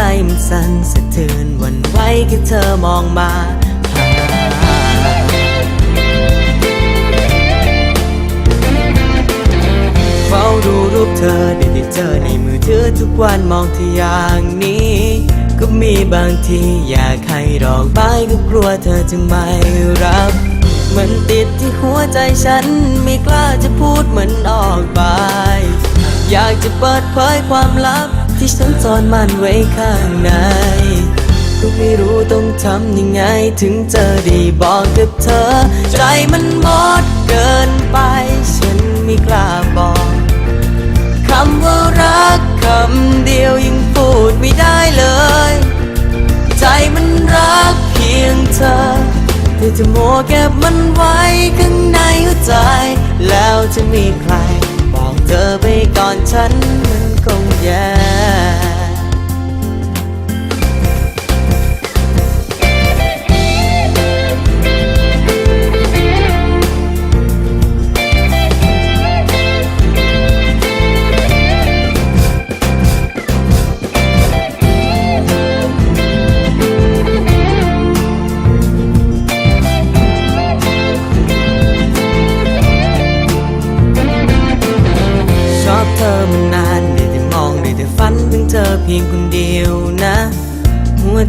ใจมันสั่นสะเทือนวันไหวแค่เธอมองมาเฝ้าดูรูปเธอได้แต่เจอในมือถือทุกวันมองที่อย่างนี้ ก็มีบางทีอยากให้ดอกไม้ก็กลัวเธอจะไม่รับมันติดที่หัวใจฉัน ไม่กล้าจะพูดมันออกไป อยากจะเปิดเผยความลับ ที่ฉันซ่อนมันไว้ข้างในก็ไม่รู้ต้องทำยังไง ถึงจะได้บอกกับเธอ ใจมันหมดเกินไป ฉันไม่กล้าบอกคำว่ารักคำเดียวยังพูดไม่ได้เลย ใจมันรักเพียงเธอแต่จะโมวเก็บมันไว้ข้างในหัวใจ แล้วจะมีใคร บอกเธอไปก่อนฉันมันคงแย่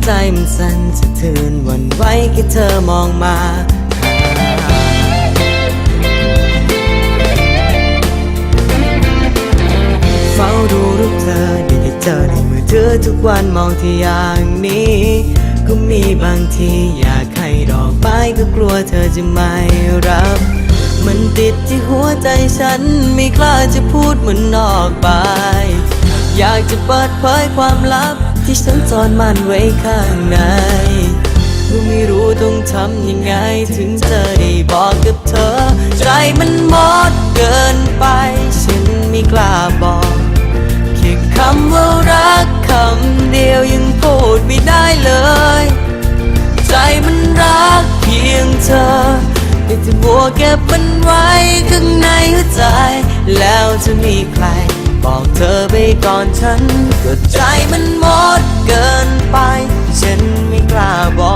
ใจมันสั่นสะเทือนวันไหวแค่เธอมองมาเฝ้าดูรูปเธอได้แต่เจอในมือถือทุกวันมองที่อย่างนี้ ก็มีบางทีอยากให้ดอกไม้ก็กลัวเธอจะไม่รับมันติดที่หัวใจฉัน ไม่กล้าจะพูดมันออกไป อยากจะเปิดเผยความลับ ที่ฉันซ่อนมันไว้ข้างในก็ไม่รู้ต้องทำยังไงถึงจะได้บอกกับเธอ ใจมันหมดเกินไป ฉันไม่กล้าบอกแค่คำว่ารักคำเดียวยังพูดไม่ได้เลย ใจมันรักเพียงเธอแต่จะบัวเก็บมันไว้ข้างในหัวใจ แล้วจะมีใคร บอกเธอไปก่อนฉันก็ใจมันหมดเกินไป ฉันไม่กล้าบอ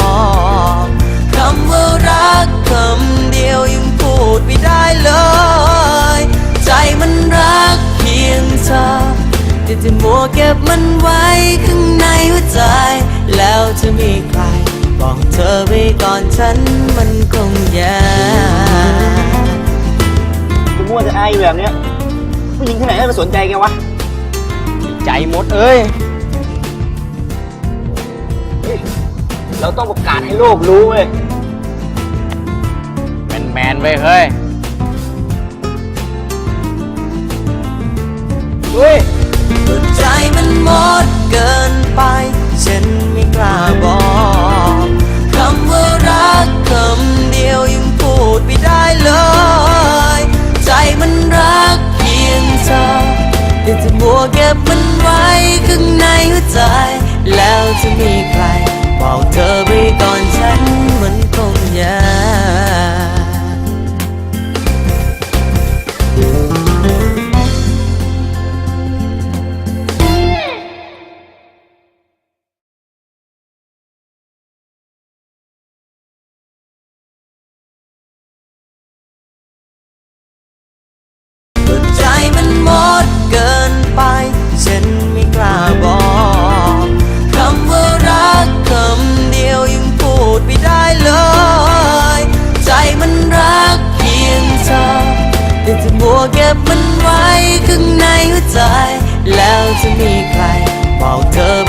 กคำว่ารักคำเดียวยังพูดไม่ได้เลย ใจมันรักเพียงเธอแต่จะมัวเก็บมันไว้ข้างในหัวใจ แล้วจะมีใคร บอกเธอไปก่อนฉันมันคงยากกูมั่วจะอายอยู่แบบเนี้ย ผู้หญิงที่ไหนจะไปสนใจแกวะ ใจหมดเอ้ยเฮ้ย เราต้องประกาศให้โลกรู้เว้ย แมนแมนๆเว้ยเฮ้ย เฮ้ยก็ใจมันหมดเกิน จะมีใครบอกเธอ บอ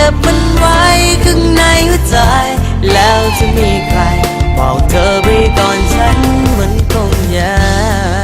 ก็บมันไว้ข้างในหัวใจ แล้วจะมีใคร บอกเธอไปก่อนฉันมันคงยาก